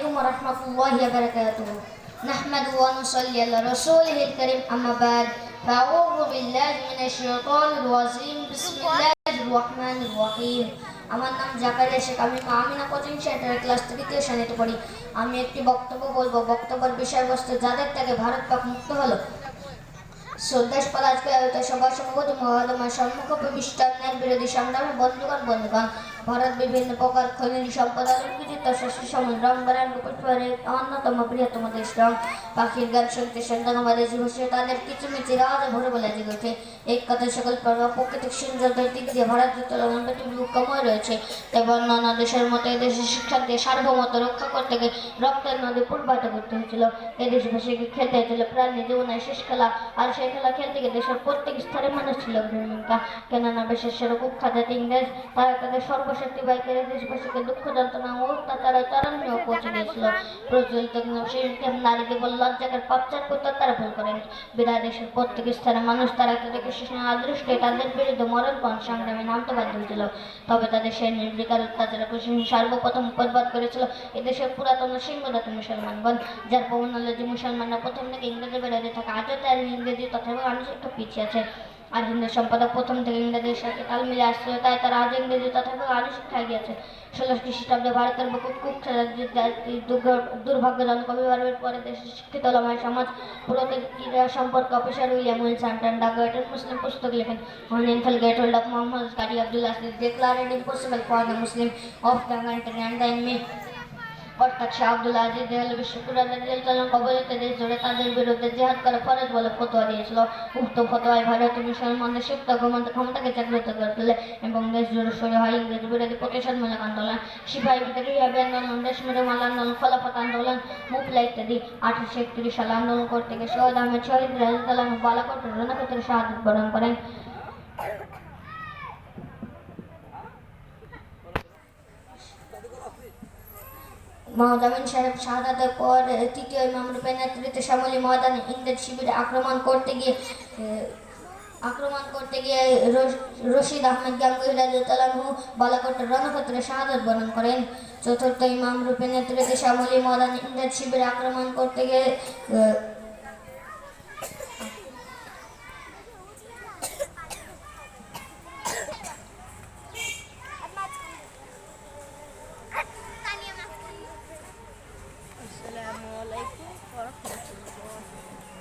عليكم ورحمة الله وبركاته نحمد ونصلي على رسوله الكريم أما بعد فأعوذ بالله من الشيطان الرجيم بسم الله الرحمن الرحيم আমার নাম জাকারিয়া শেখ আমি আমিনা কোচিং সেন্টারের ক্লাস তৃতীয় শ্রেণীতে পড়ি আমি একটি বক্তব্য বলবো বক্তব্যের বিষয়বস্তু যাদের থেকে ভারত পাক মুক্ত হলো সন্দেশ পলাজকে আয়ত সবার সভাপতি মহাদমার সম্মুখ প্রবিষ্টান্যের বিরোধী সংগ্রামে বন্ধুগণ বন্ধুগণ ভারত বিভিন্ন প্রকার খনিজ সম্পদ অলঙ্কৃত শস্য সমুদ্র রং বেড়ান পুষ্পের অন্যতম বৃহত্তম দেশ রং। পাখির গান শুনতে সন্তান আমাদের জীবসে তাদের কিচিমিচি রাজে ভরে বলে জেগে ওঠে। এক কথা সকল পর্ব প্রকৃতিক সৌন্দর্যের দিক দিয়ে ভারত তুলনায় লুকময় রয়েছে। তাই অন্যান্য দেশের মতো এদেশের শিক্ষার্থী সার্বভৌমত্ব রক্ষা করতে গিয়ে রক্তের নদী পূর্বাহিত করতে হয়েছিল। এদেশ দেশবাসীকে খেলতে হয়েছিল প্রাণী জীবনের শেষ খেলা। আর সেই খেলা খেলতে গিয়ে দেশের প্রত্যেক স্তরের মানুষ ছিল ভূমিকা কেননা বিশেষ সেরকম খাজাত ইংরেজ তারা তাদের সর্বশক্তি বাই করে দেশবাসীকে দুঃখ যন্ত্রণা ও অত্যাচারে চরমীয় পৌঁছে দিয়েছিল প্রচলিত সেই নারী কেবল লজ্জাকের পাপচার করতে তারা ভুল করেন। বিদায় দেশের প্রত্যেক স্থানে মানুষ তারা তাদের কৃষ্ণ আদৃষ্টে তাদের বিরুদ্ধে মরণপণ সংগ্রামে নামতে বাধ্য হয়েছিল। তবে তাদের সেই নির্বিকার অত্যাচারে কৃষ্ণ সর্বপ্রথম প্রতিবাদ করেছিল এদেশের পুরাতন সিংহদাত মুসলমানগণ যার প্রবণালে যে মুসলমানরা প্রথম থেকে ইংরেজি বিরোধী থাকে আজও তার ইংরেজি তথা মানুষ একটু পিছিয়ে আছে। হিন্দু সম্পাদক প্রথম থেকে ইংরেজির সাথে তাল মিলে আসছিল, তাই তারা আজ ইংরেজি তথা আরও শিক্ষা গিয়েছে। ষোলোশো খ্রিস্টাব্দে ভারতের কুক দুর্ভাগ্যজনক অভিভাবের পরে দেশের শিক্ষিত লমায় সমাজ পুরোতে ক্রীড়া সম্পর্কে অফিসার উইলিয়াম উইলসন টান্ডা গেটের মুসলিম পুস্তক লেখেন। One infidel get hold of Muhammad Qari Abdul Asid declared impossible for the Muslim of the country and the অর্থাৎ শাহ আব্দুল আজিজ দেহল বিশ্বকুরা চালন কবলিতে দেশ জুড়ে তাদের বিরুদ্ধে জেহাদ করে ফরজ বলে ফতোয়া দিয়েছিল। উক্ত ফতোয়ায় ভারতীয় মুসলমানদের সুপ্ত ক্ষমতা ক্ষমতাকে জাগ্রত করে তোলে এবং দেশ জুড়ে শুরু হয় ইংরেজ বিরোধী প্রতিশোধমূলক আন্দোলন। সিপাহী বিদ্রোহী আন্দোলন দেশ মেরে মাল আন্দোলন, খলাফত আন্দোলন মুফলা ইত্যাদি আঠারোশো একত্রিশ সালে আন্দোলন করতে গিয়ে শহীদ আহমেদ শহীদ রাজাম বালাকোট রণক্ষেত্রে শাহাদ বরণ করেন। মহাজামিন সাহেব শাহাদাতের পর তৃতীয় ইমাম রূপে নেতৃত্বে শ্যামলী ময়দানে ইংরেজ শিবিরে আক্রমণ করতে গিয়ে আক্রমণ করতে গিয়ে রশিদ আহমেদ গাঙ্গুহি রাজু বালাকোটের রণক্ষেত্রে শাহাদত বরণ করেন। চতুর্থ ইমাম রূপে নেতৃত্বে শ্যামলী ময়দানে ইংরেজ শিবিরে আক্রমণ করতে গিয়ে আহ, আসসালামু আলাইকুম ওয়া রাহমাতুল্লাহ। হয়, সালাম দিয়ে দাও